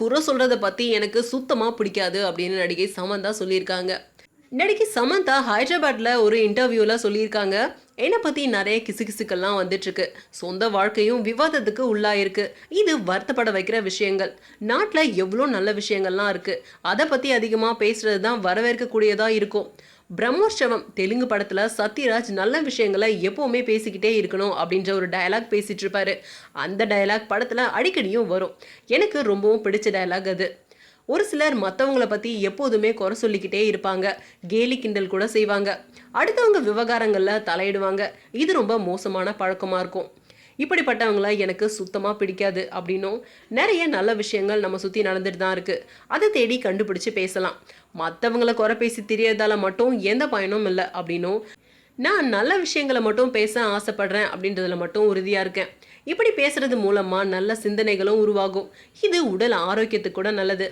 குறை சொல்கிறத பற்றி எனக்கு சுத்தமாக பிடிக்காது அப்படின்னு நடிகை சமந்தா சொல்லியிருக்காங்க. நடிகை சமந்தா ஹைதராபாத்தில் ஒரு இன்டர்வியூவில் சொல்லியிருக்காங்க. என்னை பற்றி நிறைய கிசுகிசுக்கெல்லாம் வந்துட்டுருக்கு. சொந்த வாழ்க்கையும் விவாதத்துக்கு உள்ளாயிருக்கு. இது வருத்தப்பட வைக்கிற விஷயங்கள். நாட்டில் எவ்வளோ நல்ல விஷயங்கள்லாம் இருக்குது அதை பற்றி அதிகமாக பேசுகிறது தான் வரவேற்கக்கூடியதாக இருக்கும். பிரம்மோற்சவம் தெலுங்கு படத்தில் சத்யராஜ் நல்ல விஷயங்களை எப்போவுமே பேசிக்கிட்டே இருக்கணும் அப்படின்ற ஒரு டயலாக் பேசிகிட்டு இருப்பாரு. அந்த டயலாக் படத்தில் அடிக்கடியும் வரும். எனக்கு ரொம்பவும் பிடிச்ச டயலாக் அது. ஒரு சிலர் மற்றவங்கள பற்றி எப்போதுமே குறை சொல்லிக்கிட்டே இருப்பாங்க. கேலி கிண்டல் கூட செய்வாங்க. அடுத்தவங்க விவகாரங்களில் தலையிடுவாங்க. இது ரொம்ப மோசமான பழக்கமாக இருக்கும். இப்படிப்பட்டவங்கள எனக்கு சுத்தமாக பிடிக்காது அப்படின்னும் நிறைய நல்ல விஷயங்கள் நம்ம சுற்றி நடந்துட்டு தான் இருக்குது அதை தேடி கண்டுபிடிச்சு பேசலாம். மற்றவங்கள குறை பேசி தெரியறதால மட்டும் எந்த பயனும் இல்லை அப்படின்னும் நான் நல்ல விஷயங்களை மட்டும் பேச ஆசைப்படுறேன் அப்படின்றதுல மட்டும் உறுதியாக இருக்கேன். இப்படி பேசுறது மூலமாக நல்ல சிந்தனைகளும் உருவாகும். இது உடல் ஆரோக்கியத்துக்கு கூட நல்லது.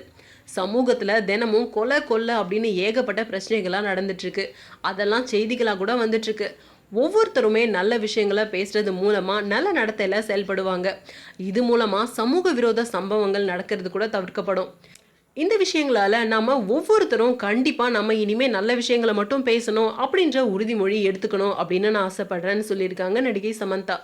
சமூகத்தில் தினமும் கொலை கொலை அப்படின்னு ஏகப்பட்ட பிரச்சனைகளாக நடந்துட்டுருக்கு அதெல்லாம் செய்திகளாக கூட வந்துட்டுருக்கு ஒவ்வொருத்தருமே நல்ல விஷயங்களை பேசுறது மூலமாக நல்ல நடத்தையில் செயல்படுவாங்க. இது மூலமாக சமூக விரோத சம்பவங்கள் நடக்கிறது கூட தவிர்க்கப்படும். இந்த விஷயங்களால் நம்ம ஒவ்வொருத்தரும் கண்டிப்பாக நம்ம இனிமேல் நல்ல விஷயங்களை மட்டும் பேசணும் அப்படின்ற உறுதிமொழி எடுத்துக்கணும் அப்படின்னு நான் ஆசைப்படுறேன்னு சொல்லியிருக்காங்க நடிகை சமந்தா.